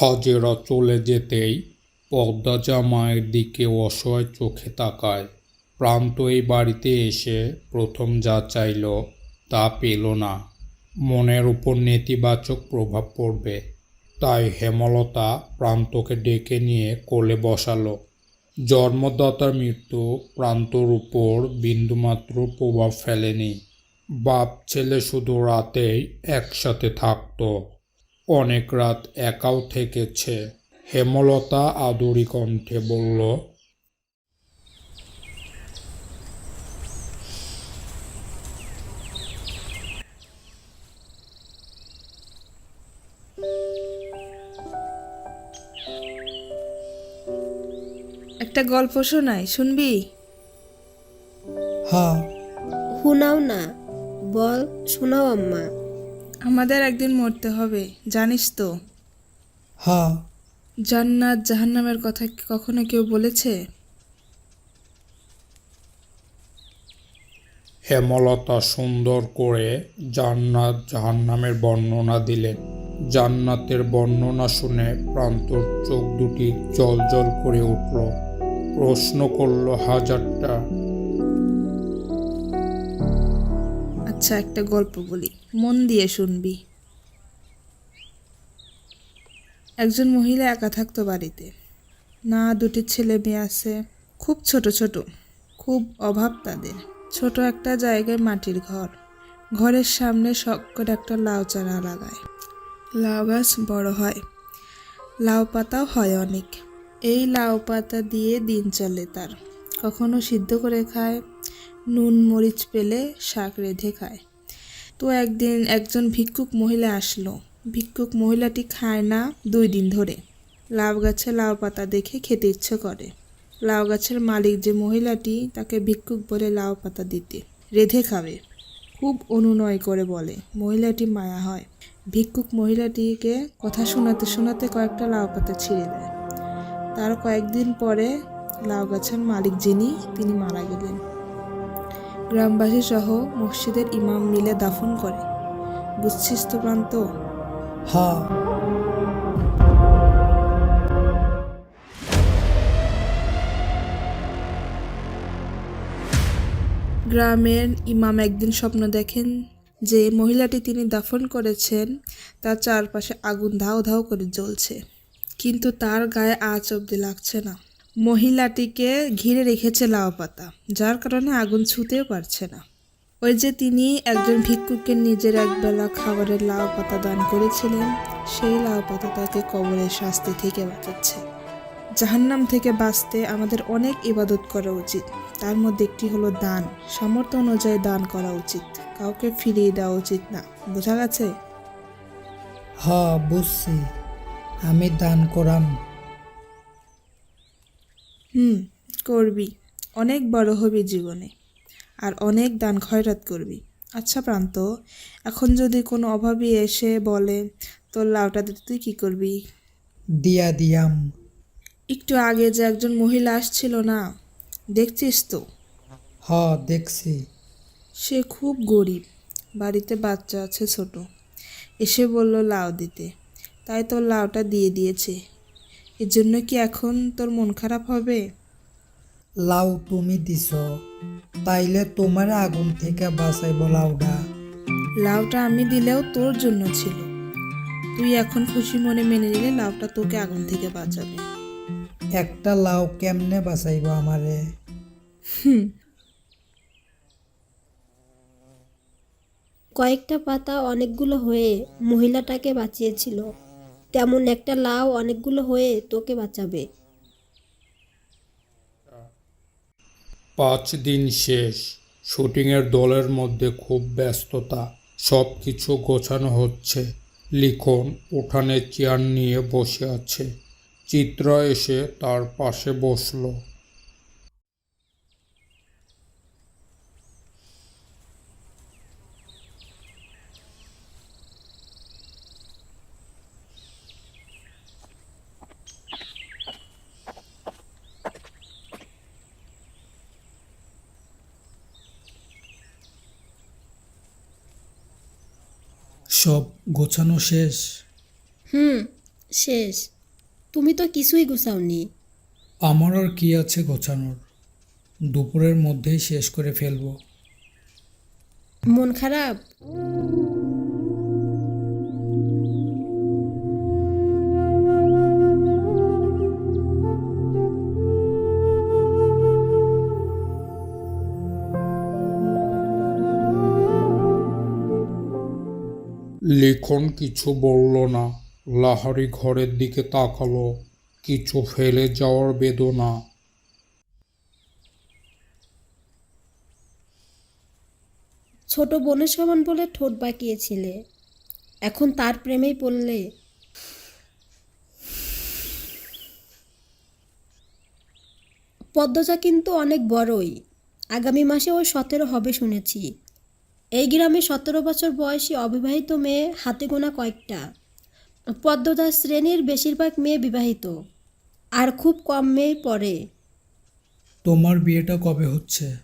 হাজেরা চলে যেতেই পদ্মা জামাইয়ের দিকে অসহায় চোখে তাকায়। প্রান্ত এই বাড়িতে এসে প্রথম যা চাইল তা পেল না। মনের উপর নেতিবাচক প্রভাব পড়বে। তাই হেমলতা প্রান্তকে ডেকে নিয়ে কোলে বসালো। জন্মদাতার মৃত্যু প্রান্তর উপর বিন্দুমাত্র প্রভাব ফেলেনি। বাপ ছেলে শুধু রাতেই একসাথে থাকতো। অনেক রাত একাও থেকেছে। হেমলতা আদুরি কণ্ঠে বলল একটা গল্প শোনাই শুনবি? হ্যাঁ। শোনাও না বল শোনাও আম্মা। আমাদের একদিন মরতে হবে জানিস তো। হ্যাঁ জান্নাত জাহান্নামের কথা কি কখনো কেউ বলেছে? হেমলতা সুন্দর করে জান্নাত জাহান্নামের বর্ণনা দিলেন। জান্নাতের বর্ণনা শুনে প্রান্তর চোখ দুটি জল জল করে উঠল। প্রশ্ন করল হাজারটা আচ্ছা একটা গল্প বলি। মন দিয়ে শুনবি। একজন মহিলা একা থাকতো বাড়িতে। না, দুটি ছেলে মেয়ে আছে। খুব ছোট ছোট, খুব অভাব তাদের। ছোট একটা জায়গায় মাটির ঘর। ঘরের সামনে শখ করে একটা লাউ চারা লাগায়। লাউ গাছ বড় হয়। লাউ পাতাও হয় অনেক। এই লাউ পাতা দিয়ে দিন চলে তার। কখনো সিদ্ধ করে খায় নুন, মরিচ পেলে শাক রেঁধে খায়। তো একদিন একজন ভিক্ষুক মহিলা আসলো। ভিক্ষুক মহিলাটি খায় না দুই দিন ধরে। লাউ গাছে লাউ পাতা দেখে খেতে ইচ্ছে করে। লাউ গাছের মালিক যে মহিলাটি, তাকে ভিক্ষুক বলে লাউ পাতা দিতে, রেঁধে খাবে। খুব অনুনয় করে বলে, মহিলাটি মায়া হয়। ভিক্ষুক মহিলাটিকে কথা শোনাতে শোনাতে কয়েকটা লাউ পাতা ছিঁড়ে দেয় তার কয়েকদিন পরে লাউ গাছের মালিক যিনি, তিনি মারা গেলেন। গ্রামবাসী সহ মসজিদের ইমাম মিলে দাফন করে। বুঝছিস তো প্রান্ত হ্যাঁ। গ্রামের ইমাম একদিন স্বপ্ন দেখেন যে মহিলাটি তিনি দাফন করেছেন তার চারপাশে আগুন ধাও ধাও করে জ্বলছে। কিন্তু তার গায়ে আঁচ অব্দি লাগছে না। মহিলাটিকে ঘিরে রেখেছে লাউ পাতা, যার কারণে আগুন ছুতেও পারছে না। ওই যে তিনি একজন ভিক্ষুককে নিজের একবেলা খাবারের লাউ পাতা দান করেছিলেন, সেই লাউ পাতা তাকে কবরের শাস্তি থেকে বাঁচাচ্ছে। জাহান্নাম থেকে বাঁচতে আমাদের অনেক ইবাদত করা উচিত। তার মধ্যে একটি হলো দান, সামর্থ্য অনুযায়ী দান করা উচিত। কাউকে ফিরিয়ে দেওয়া উচিত না, বোঝা গেছে? হ্যাঁ বুঝছি। আমি দান করাম। হুম করবি। অনেক বড় হবি জীবনে। আর অনেক দান খয়রাত করবি। আচ্ছা প্রান্ত এখন যদি কোনো অভাবী এসে বলে তোর লাউটা দিতে তুই কী করবি? দিয়া দিয়াম। একটু আগে যে একজন মহিলা আসছিল না দেখছিস তো? হ দেখছি। সে খুব গরিব বাড়িতে বাচ্চা আছে ছোট। এসে বলল লাউ দিতে। তাই তোর লাউটা দিয়ে দিয়েছে। এর জন্য কি এখন তোর মন খারাপ হবে? লাউ তুমি দিছ তাইলে তোমার আগুন থেকে বাঁচাইব লাউডা। লাউটা আমি দিলেও তোর জন্য ছিল। তুই এখন খুশি মনে মেনে নিলে লাউটা তোকে আগুন থেকে বাঁচাবে। একটা লাউ কেমনে বাঁচাইব আমারে? কয়েকটা পাতা অনেকগুলো হয়ে মহিলাটাকে বাঁচিয়েছিল। তেমন একটা লাউ অনেকগুলো হয়ে তোকে বাঁচাবে। পাঁচ দিন শেষ। শুটিংয়ের দলের মধ্যে খুব ব্যস্ততা। সব কিছু গোছানো হচ্ছে। লিখন উঠানে চেয়ার নিয়ে বসে আছে। চিত্রা এসে তার পাশে বসল। সব গোছানো শেষ? হুম শেষ। তুমি তো কিছুই গোছাওনি। আমার আর কি আছে গোছানোর? দুপুরের মধ্যেই শেষ করে ফেলব। মন খারাপ? লিখন কিছু বলল না। লাহারি ঘরের দিকে তাকালো, কিছু ফেলে যাওয়ার বেদনা। ছোট বোনের সমান বলে ঠোঁট বাঁকিয়েছিলে, এখন তার প্রেমেই পড়লে। পদ্মজা কিন্তু অনেক বড়ই, আগামী মাসে ওই সতেরো হবে শুনেছি। এই গ্রামে সতেরো বছর বয়সী অবিবাহিত মেয়ে হাতে গোনা কয়েকটা। পদ্মদার শ্রেণির বেশিরভাগ মেয়ে বিবাহিত। আর খুব কম মেয়ে পড়ে। তোমার বিয়েটা কবে হচ্ছে?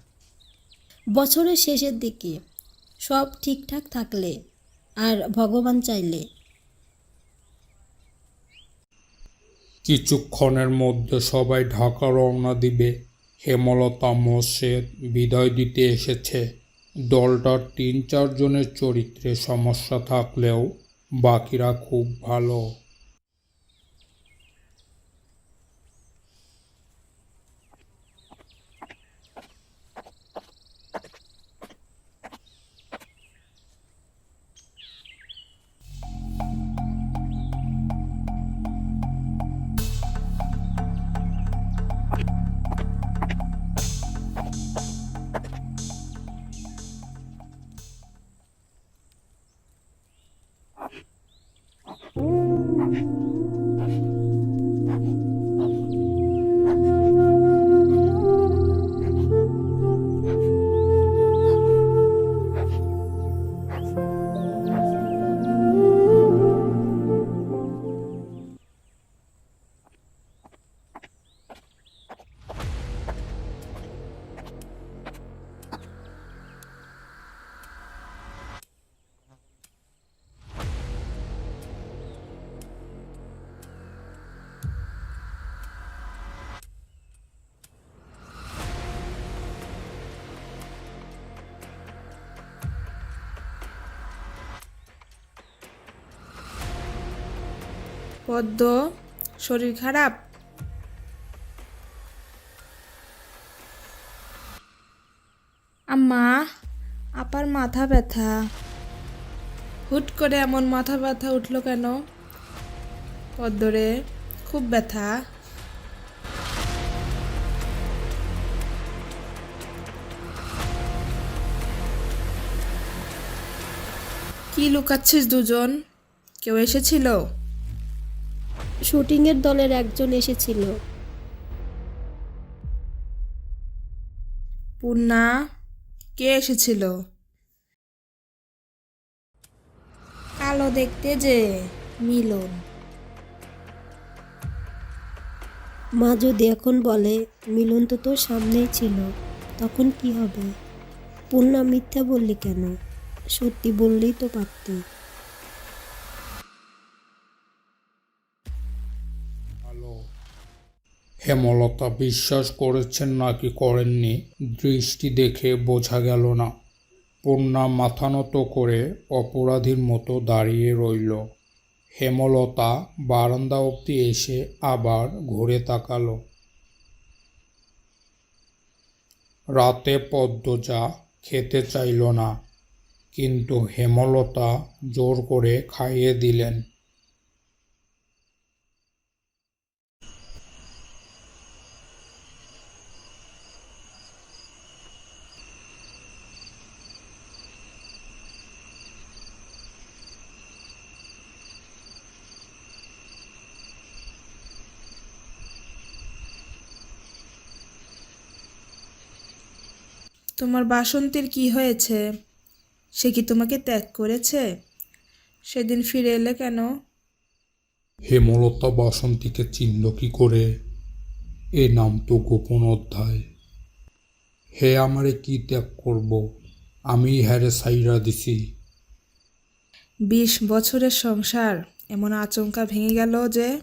বছরের শেষের দিকে। সব ঠিকঠাক থাকলে আর ভগবান চাইলে। কিছুক্ষণের মধ্যে সবাই ঢাকা রওনা দিবে। হেমলতা মোর্শেদ বিদায় দিতে এসেছে। দলটার তিন চারজনের চরিত্রে সমস্যা থাকলেও বাকিরা খুব ভালো। পদ্ম, শরীর খারাপ? আম্মা, আপার মাথা ব্যথা। হুট করে এমন মাথা ব্যথা উঠল কেন? পদ্মরে খুব ব্যথা। কি লুকাচ্ছিস দুজন? কেউ এসেছিল? শুটিংয়ের দলের একজন এসেছিল। পূর্ণা কে এসেছিল? কালো দেখতে যে মিলন। মা যদি এখন বলে মিলন তো তোর সামনেই ছিল তখন কি হবে? পূর্ণা মিথ্যা বললি কেন? সত্যি বললেই তো পারতি। হেমলতা বিশ্বাস করেছেন নাকি করেননি, দৃষ্টি দেখে বোঝা গেল না। পূর্ণা মাথা নত করে অপরাধীর মতো দাঁড়িয়ে রইল। হেমলতা বারান্দা অবধি এসে আবার ঘুরে তাকালো। রাতে পদ্মজা খেতে চাইল না, কিন্তু হেমলতা জোর করে খাইয়ে দিলেন। তোমার বাসন্তীর কি হয়েছে? সে কি তোমাকে ত্যাগ করেছে? সেদিন ফিরে এলে কেন? হেমলতা বাসন্তীকে চিনল কি করে? এ নাম তো গোপন অধ্যায়। হে আমারে কি ত্যাগ করব? আমি হ্যারে সাইরা দিছি। বিশ বছরের সংসার এমন আচমকা ভেঙে গেল যে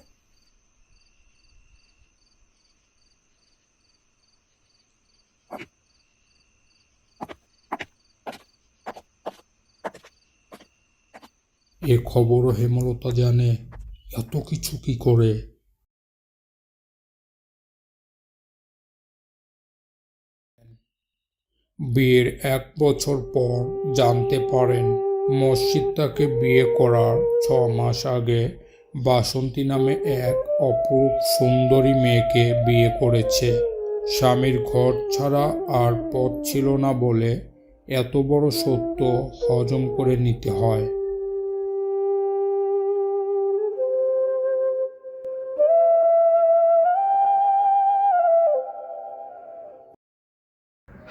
এ খবরও হেমলতা জানে, এত কিছু কি করে? বিয়ের এক বছর পর জানতে পারেন মসজিদ তাকে বিয়ে করার ছ মাস আগে বাসন্তী নামে এক অপরূপ সুন্দরী মেয়েকে বিয়ে করেছে। স্বামীর ঘর ছাড়া আর পথ ছিল না বলে এত বড় সত্য হজম করে নিতে হয়।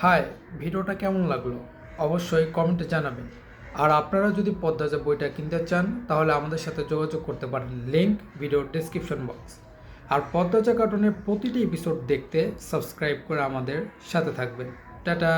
হাই, ভিডিওটা কেমন লাগল? অবশ্যই কমেন্টে জানাবেন। আর আপনারা যদি পদ্মাজা বইটা কিনতে চান, তাহলে আমাদের সাথে যোগাযোগ করতে পারেন। Link video description box. আর পদ্মাজা কার্টুনের প্রতিটি এপিসোড দেখতে সাবস্ক্রাইব করে আমাদের সাথে থাকবেন। টাটা!